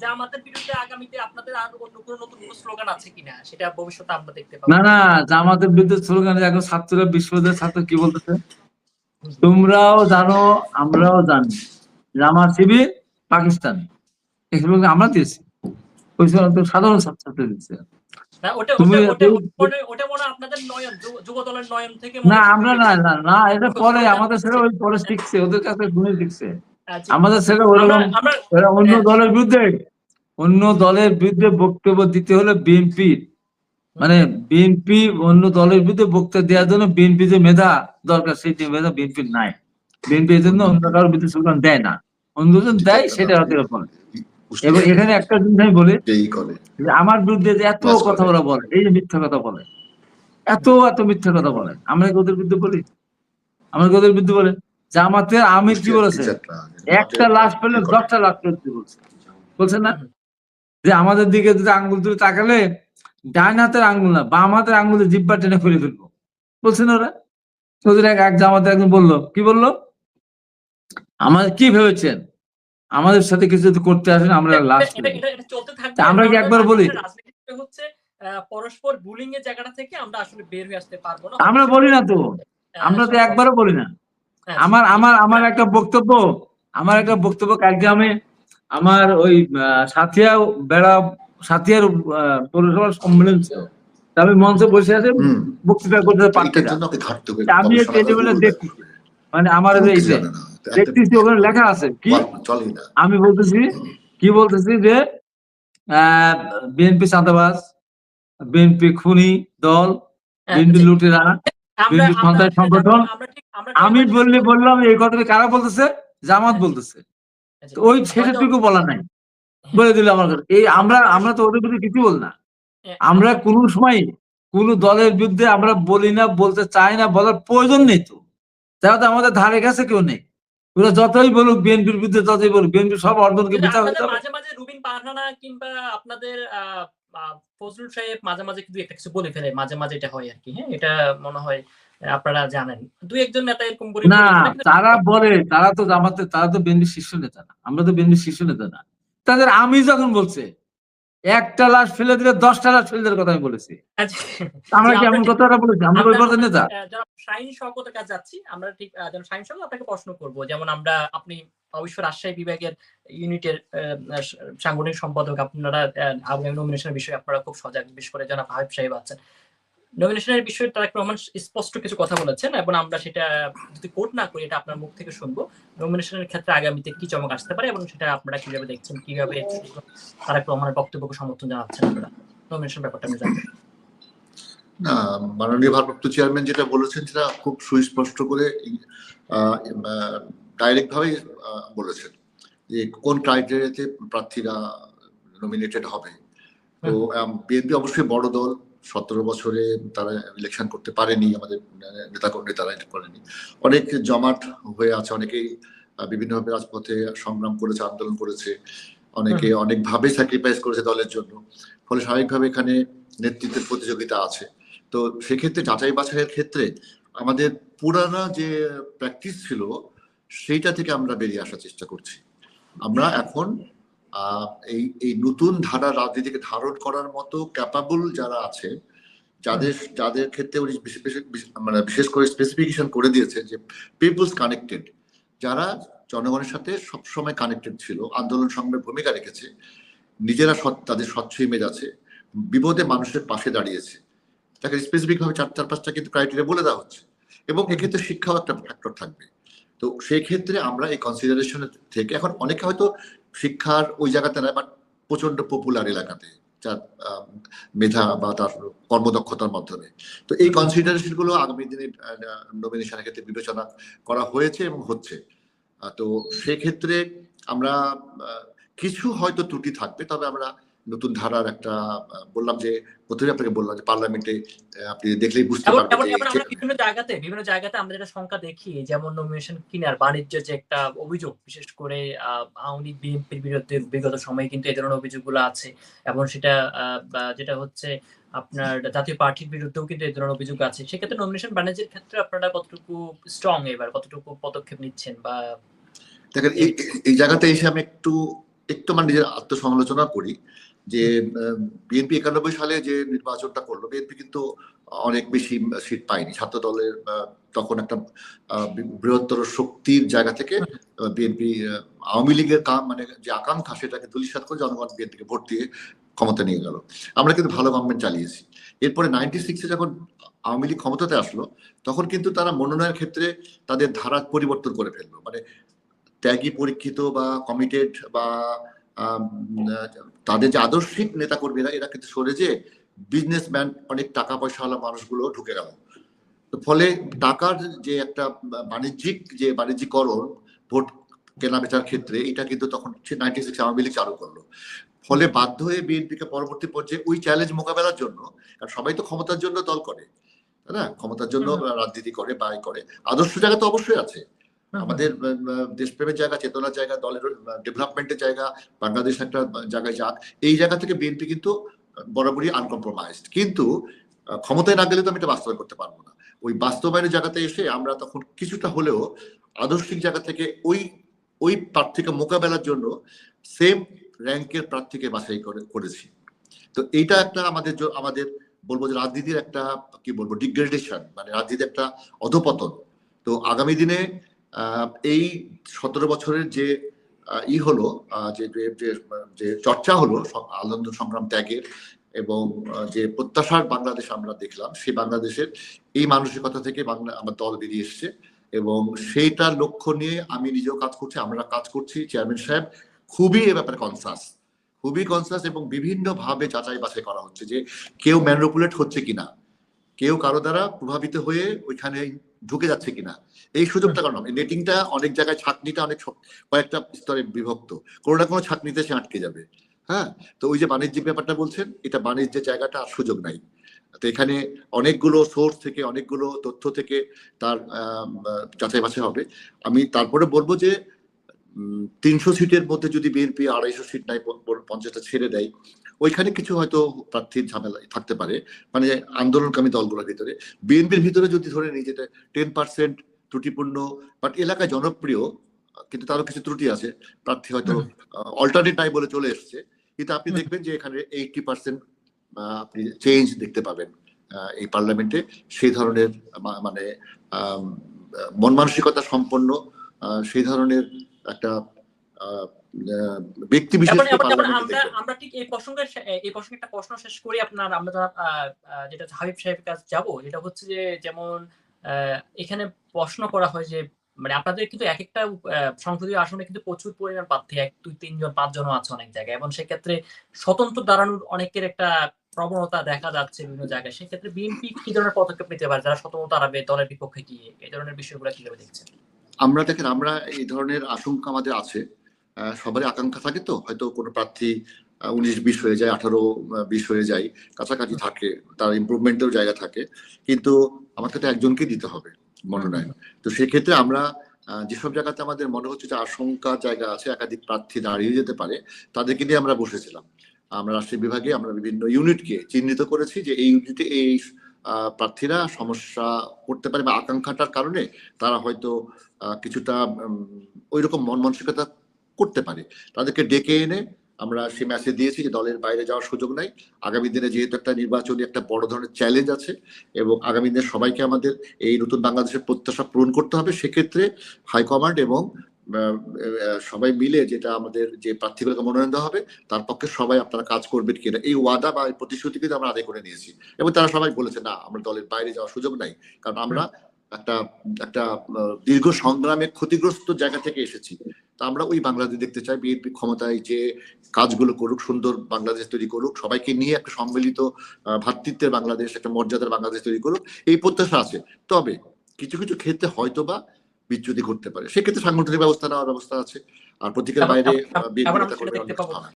বিরুদ্ধে আগামীতে আপনাদের আর অন্য কোনো নতুন কোনো স্লোগান আছে কিনা সেটা ভবিষ্যতে আমরা দেখতে পাবো। না না জামাতের বিরুদ্ধে স্লোগান এখন ছাত্ররা বিশ্ববিদ্যালয়ের ছাত্র কি বলতেছে? তোমরাও জানো আমরাও জানি জামাত শিবির পাকিস্তান। এগুলো আমরা দিয়েছি। ওই সময় তো সাধারণ ছাত্র দিচ্ছে না আমরা না না না এটা পরে আমাদের ছেলে ওই পরে শিখছে ওদের কাছে শুনে শিখছে। আচ্ছা, আমাদের ছেলে ওরকম ওরা অন্য। দলের বিরুদ্ধে অন্য দলের বিরুদ্ধে বক্তব্য দিতে হলে বিএনপি মানে বিএনপি অন্য দলের বিরুদ্ধে বক্তব্য দেওয়ার জন্য বিএনপি যে মেধা দরকার সেই যে মেধা বিএনপির নাই। বিএনপি এই জন্য অন্য কারোর বিরুদ্ধে স্লোগান দেয় না। অন্যজন দেয় সেটা হতে পারে এবং এখানে একটা জিনিস আমি বলি আমার বিরুদ্ধে যে এত কথা ওরা বলে এই যে মিথ্যা কথা বলে এত এত মিথ্যা কথা বলে। আমরা ওদের বিরুদ্ধে বলি? আমরা ওদের বিরুদ্ধে বলে? জামাতের আমির কি বলেছে? একটা লাশ পেলে দশটা লাশ পেলে বলছে? বলছে না? যে আমাদের দিকে যদি আঙ্গুল তুলে তাকালে ডান হাতের আঙ্গুল না বাম হাতের আঙ্গুলে জিব্বা টেনে ফেলে ফেলব। বলছে না ওরা? ওদের এক এক জামাতে একজন বলল কি বলল? আমাদের কি ভেবেছেন? আমাদের সাথে কিছু যদি করতে আসেন আমরা তা আমরা কি একবার বলি? হচ্ছে পরস্পর বুলিং এর জায়গাটা থেকে আমরা আসলে বের হয়ে আসতে পারব না। আমরা বলি না তো। আমরা তো একবারও বলি না। হ্যাঁ, আমার আমার আমার একটা বক্তব্য আমার একটা বক্তব্য কালকে আমি আমার ওই আহ, সাথিয়া বেড়া সাথিয়ার পৌরসভার সম্মেলন ছিল। তা আমি মঞ্চে বসে আছে বক্তৃতা করতে পারছি এটার না জন্য ওকে ঘাটতে হবে তা আমি টেলিভিশনে দেখছি। মানে আমার এই যে দেখতেছি ওখানে লেখা আছে কি? আমি বলতেছি কি বলতেছি যে বিএনপি চাঁদাবাজ বিএনপি খুনি দল হ্যাঁ, বিএনপি। লুটেরা বিএনপি আমরা- সন্ত্রাসী সংগঠন। আমি বললে বললাম এই কথাটা কারা বলতেছে? জামাত বলতেছে। ওই হয়তো- শেষেরটুকু বলা নাই। বলে দিল আমার কাছে। এই আমরা আমরা তো ওদের বিরুদ্ধে কিছু বল না। হ্যাঁ, আমরা কোন সময় কোন দলের বিরুদ্ধে আমরা বলি না বলতে চাই না বলার প্রয়োজন নেই তো। তারা তো আমাদের ধারে কাছে কেউ নেই। ওরা যতই বলুক বিএনপির বিরুদ্ধে ততই বলুক বিএনপি সব অর্জনকে বিচার হতে হবে মাঝে মাঝে রুবিন পারহানা কিংবা আপনাদের ফজলুল সাহেব মাঝে মাঝে কিন্তু একটা কিছু বলে ফেলে মাঝে মাঝে এটা হয় আর কি। হ্যাঁ এটা মনে হয় আপনারা জানেন। দুই একজন নেতা এরকম বলে না বলে তারা বলে তারা তো জামাতে তারা তো বিএনপির শীর্ষ নেতা না। আমরা তো বিএনপির শীর্ষ নেতা না। তাদের আমি যখন বলছে একটা লাশ ফেলে দিলে দশটা লাশ ফেলে দেওয়ার কথা আমি বলেছি। আচ্ছা, আমরা কি এমন ঠিক- কথাটা বলেছি? আমরা ওই আমরা- নেতা। শাহিন শওকতের কাছে যাচ্ছি? আমরা ঠিক যেন শাহিন শওকত আপনাকে প্রশ্ন করব। যেমন আমরা আপনি অবশ্য রাজশাহী বিভাগের ইউনিটের আহ, সাংগঠনিক সম্পাদক। আপনারা আগামী নমিনেশনের বিষয়ে আপনারা খুব সজাগ। বিশেষ করে জনাব হাবিব সাহেব আছেন। নমিনেশনের বিষয়ে তারেক রহমান স্পষ্ট কিছু কথা বলেছেন এবং আমরা সেটা যদি কোট না করি এটা আপনার মুখ থেকে শুনব। নমিনেশনের ক্ষেত্রে আগামীতে কি চমক আসতে পারে এবং সেটা আপনারা কীভাবে দেখছেন কীভাবে তারেক রহমানের বক্তব্যকে সমর্থন জানাচ্ছেন আপনারা? নমিনেশন ব্যাপারটা আমি চাই। না মাননীয় ভারপ্রাপ্ত চেয়ারম্যান যেটা বলেছেন সেটা খুব সুস্পষ্ট করে ডাইরেক্ট আহ, বলেছেন যে কোন ক্রাইটেরিয়াতে প্রার্থীরা নমিনেটেড হবে। তো বিএনপি অবশ্যই বড় দল সতেরো বছরে তারা ইলেকশন করতে পারেনি আমাদের নেতা নেতারা এটা করেনি। অনেক জমাট হয়ে আছে অনেকেই বিভিন্নভাবে রাজপথে সংগ্রাম করেছে আন্দোলন করেছে অনেকে অনেকভাবে স্যাক্রিফাইস করেছে দলের জন্য। ফলে স্বাভাবিকভাবে এখানে নেতৃত্বের প্রতিযোগিতা আছে। তো সেক্ষেত্রে যাচাই বাছাইয়ের ক্ষেত্রে আমাদের পুরানা যে প্র্যাকটিস ছিল সেইটা থেকে আমরা বেরিয়ে আসার চেষ্টা করছি। আমরা এখন এই এই নতুন ধারা রাজনীতিকে ধারণ করার মতো ক্যাপাবল যারা আছে যাদের যাদের ক্ষেত্রে উনি মানে বিশেষ করে স্পেসিফিকেশন করে দিয়েছে যে পিপলস কানেক্টেড যারা জনগণের সাথে সবসময় কানেক্টেড ছিল আন্দোলন সংগ্রামের ভূমিকা রেখেছে নিজেরা সৎ- তাদের স্বচ্ছ ইমেজ আছে বিপদে মানুষের পাশে দাঁড়িয়েছে। তাকে স্পেসিফিক ভাবে চার চার পাঁচটা কিন্তু ক্রাইটেরিয়া বলে দেওয়া হচ্ছে এবং এক্ষেত্রে শিক্ষাও একটা ফ্যাক্টর থাকবে। তো সেই ক্ষেত্রে আমরা এই কনসিডারেশন থেকে এখন অনেকে হয়তো শিক্ষার ওই জায়গাতে নয় বাট প্রচণ্ড পপুলার এলাকাতে যার মেধা বা তার কর্মদক্ষতার মাধ্যমে। তো এই কনসিডারেশনগুলো আগামী দিনে নমিনেশনের ক্ষেত্রে বিবেচনা করা হয়েছে এবং হচ্ছে। তো সেক্ষেত্রে আমরা কিছু হয়তো ত্রুটি থাকবে, তবে আমরা নতুন ধারার একটা বললাম যে প্রথমে আপনাকে বললাম যে পার্লামেন্টে আপনি দেখলেই বুঝতে পারবেন বিভিন্ন জায়গাতে বিভিন্ন জায়গাতে আমরা যেটা সংখ্যা দেখি যেমন নমিনেশন কিনার বাণিজ্যের যে একটা অভিযোগ বিশেষ করে আওয়ামী লীগ বিএনপির বিরুদ্ধে বিগত সময়ে কিন্তু এই ধরনের অভিযোগগুলো আছে। এবং সেটা যেটা হচ্ছে আপনার জাতীয় পার্টির বিরুদ্ধেও কিন্তু এই ধরনের অভিযোগ আছে। সেক্ষেত্রে নমিনেশন বাণিজ্যের ক্ষেত্রে আপনারা কতটুকু স্ট্রং এবার? কতটুকু পদক্ষেপ নিচ্ছেন বা দেখেন এই এই জায়গাতে এসে আমি একটু একটু মানে নিজের আত্মসমালোচনা করি। যে বিএনপি একানব্বই সালে যে নির্বাচনটা করল বিএনপি কিন্তু অনেক বেশি সিট পায়নি। ছাত্র দলের তখন একটা বৃহত্তর শক্তির জায়গা থেকে বিএনপি আওয়ামী লীগের কাম মানে যে আকাঙ্ক্ষা সেটাকে দুলিশাত করে জনগণ বিএনপিকে ভোট দিয়ে ক্ষমতা নিয়ে গেল। আমরা কিন্তু ভালো গভর্নমেন্ট চালিয়েছি। এরপরে নাইনটি সিক্সে যখন আওয়ামী লীগ ক্ষমতাতে আসলো তখন কিন্তু তারা মনোনয়নের ক্ষেত্রে তাদের ধারা পরিবর্তন করে ফেলল। মানে ত্যাগী পরীক্ষিত বা কমিটেড বা তাদের যে আদর্শিক নেতা কর্মীরা এরা কিন্তু সরে যে বিজনেসম্যান অনেক টাকা পয়সাওয়ালা মানুষগুলো ঢুকে গেল। তো ফলে টাকার যে একটা বাণিজ্যিক যে বাণিজ্যিকরণ ভোট কেনা বেচার ক্ষেত্রে এটা কিন্তু তখন নাইনটি সিক্স আওয়ামী লীগ চালু করল। ফলে বাধ্য হয়ে বিএনপিকে পরবর্তী পর্যায়ে ওই চ্যালেঞ্জ মোকাবেলার জন্য কারণ সবাই তো ক্ষমতার জন্য দল করে তাই না? ক্ষমতার জন্য। রাজনীতি করে বাই করে। আদর্শ জায়গা তো অবশ্যই আছে। আমাদের দেশপ্রেমের জায়গা, চেতনার জায়গা, দলের ডেভেলপমেন্টের জায়গা, বাংলাদেশ একটা জায়গায় যাক, এই জায়গা থেকে বিএনপি কিন্তু বরাবরই আনকম্প্রোমাইজড কিন্তু ক্ষমতায় না গেলে তো আমি এটা বাস্তবায়ন করতে পারব না। ওই বাস্তবায়নের জায়গাতে এসে আমরা তখন কিছুটা হলেও আদর্শিক জায়গা থেকে ওই ওই প্রার্থীকে মোকাবেলার জন্য সেম র্যাঙ্কের প্রার্থীকে বাছাই করে, করেছি। তো এইটা একটা আমাদের আমাদের বলব যে রাজনীতির একটা, কি বলব ডিগ্রেডেশন মানে রাজনীতির একটা অধপতন। তো আগামী দিনে এই সতেরো বছরের যে ই হলো যে যে- চর্চা হলো আনন্দ সংগ্রাম ত্যাগের এবং যে প্রত্যাশার বাংলাদেশ আমরা দেখলাম, সেই বাংলাদেশের এই মানসিকতা থেকে বাংলা, আমার দল বেরিয়ে এসছে এবং সেইটার লক্ষ্য নিয়ে আমি নিজেও কাজ করছি, আমরা কাজ করছি। চেয়ারম্যান সাহেব খুবই এ ব্যাপারে কনসাস খুবই কনসাস এবং বিভিন্ন ভাবে যাচাই বাছাই করা হচ্ছে যে কেউ ম্যানুপুলেট হচ্ছে কিনা। কেউ কারও দ্বারা প্রভাবিত হয়ে ওইখানে ঢুকে যাচ্ছে কিনা? এই সুযোগটা কারণ নেটিংটা অনেক জায়গায় ছাকনিটা অনেক কয়েকটা স্তরে বিভক্ত। কোনো না কোনো ছাকনিতে সে আটকে যাবে। হ্যাঁ? তো ওই যে বাণিজ্যিক ব্যাপারটা বলছেন, এটা বাণিজ্যের জায়গাটা আর সুযোগ নাই। তো এখানে অনেকগুলো সোর্স থেকে, অনেকগুলো তথ্য থেকে তার যাচাই বাছাই হবে। আমি তারপরে বলব যে তিনশো সিটের মধ্যে যদি বিএনপি আড়াইশো সিট নাই পঞ্চাশটা ছেড়ে দেয় ওইখানে কিছু হয়তো প্রার্থীর ঝামেলা থাকতে পারে। মানে আন্দোলনকামী দলগুলোর ভিতরে। বিএনপির ভিতরে যদি ধরে নিই যেটা টেন পার্সেন্ট ত্রুটিপূর্ণ বাট এলাকায় জনপ্রিয় কিন্তু তারও কিছু ত্রুটি আছে। প্রার্থী হয়তো অল্টারনেট নাই বলে চলে এসছে। কিন্তু আপনি দেখবেন যে এখানে এইটি পার্সেন্ট আপনি চেঞ্জ দেখতে পাবেন আহ, এই পার্লামেন্টে। সেই ধরনের মানে মন মানসিকতা সম্পন্ন আহ, সেই ধরনের একটা ব্যক্তি বিশেষ আমরা ঠিক এই প্রসঙ্গের এই প্রসঙ্গে একটা প্রশ্ন শেষ করি। আপনার আমরা যেটা হাবিব সাহেবের কাছে যাব যেটা হচ্ছে যে যেমন এখানে প্রশ্ন করা হয় যে মানে আপনাদের কিন্তু এক একটা সংসদীয় আসনে কিন্তু প্রচুর পরিমাণ প্রার্থী এক দুই তিনজন পাঁচজনও আছে অনেক জায়গায়। এবং সেক্ষেত্রে স্বতন্ত্র দাঁড়ানোর অনেকের একটা প্রবণতা দেখা যাচ্ছে বিভিন্ন জায়গায়। সেক্ষেত্রে বিএনপি কি ধরনের পদক্ষেপ নিতে পারে? যারা স্বতন্ত্র দাঁড়াবে দলের বিপক্ষে গিয়ে এই ধরনের বিষয়গুলো কীভাবে দেখছেন? আমরা দেখেন আমরা এই ধরনের আশঙ্কা আমাদের আছে। সবারই আকাঙ্ক্ষা থাকে তো? হয়তো কোনো প্রার্থী উনিশ বিশ হয়ে যায় আঠারো বিশ হয়ে যায় কাছাকাছি থাকে তার ইমপ্রুভমেন্টের জায়গা থাকে। কিন্তু আমাকে তো একজনকে দিতে হবে মনোনয়ন। তো সেক্ষেত্রে আমরা যেসব জায়গাতে আমাদের মনে হচ্ছে যে আশঙ্কা জায়গা আছে একাধিক প্রার্থী দাঁড়িয়ে যেতে পারে তাদেরকে নিয়ে আমরা বসেছিলাম। আমরা রাষ্ট্রীয় বিভাগে আমরা বিভিন্ন ইউনিটকে চিহ্নিত করেছি যে এই ইউনিটে এই প্রার্থীরা সমস্যা করতে পারে বা আকাঙ্ক্ষাটার কারণে তারা হয়তো কিছুটা ওই রকম মন মানসিকতা করতে পারে। তাদেরকে ডেকে এনে আমরা সে মেসেজ দিয়েছি যে দলের বাইরে যাওয়ার সুযোগ নাই। আগামী দিনে যেহেতু একটা নির্বাচনী একটা বড় ধরনের চ্যালেঞ্জ আছে এবং আগামী দিনে সবাইকে আমাদের এই নতুন বাংলাদেশের প্রত্যাশা পূরণ করতে হবে সেক্ষেত্রে হাইকমান্ড এবং সবাই মিলে যেটা আমাদের যে প্রার্থীগুলোকে মনোনয়ন দেওয়া হবে তার পক্ষে সবাই আপনারা কাজ করবেন কিনা এই ওয়াদা বা এই প্রতিশ্রুতি কিন্তু আমরা আদায় করে নিয়েছি। এবং তারা সবাই বলেছে না আমরা দলের বাইরে যাওয়ার সুযোগ নাই। কারণ আমরা একটা একটা দীর্ঘ সংগ্রামে ক্ষতিগ্রস্ত জায়গা থেকে এসেছি। তা আমরা ওই বাংলাদেশ দেখতে চাই বিএনপি ক্ষমতায় যে কাজগুলো করুক সুন্দর বাংলাদেশ তৈরি করুক সবাইকে নিয়ে একটা সম্মিলিত আহ, ভ্রাতৃত্বের বাংলাদেশ একটা মর্যাদার বাংলাদেশ তৈরি করুক এই প্রত্যাশা আছে। তবে কিছু কিছু ক্ষেত্রে হয়তো বা বিচ্যুতি ঘটতে পারে। সেক্ষেত্রে সাংগঠনিক ব্যবস্থা নেওয়ার ব্যবস্থা আছে আর প্রতীকের বাইরে বিএনপি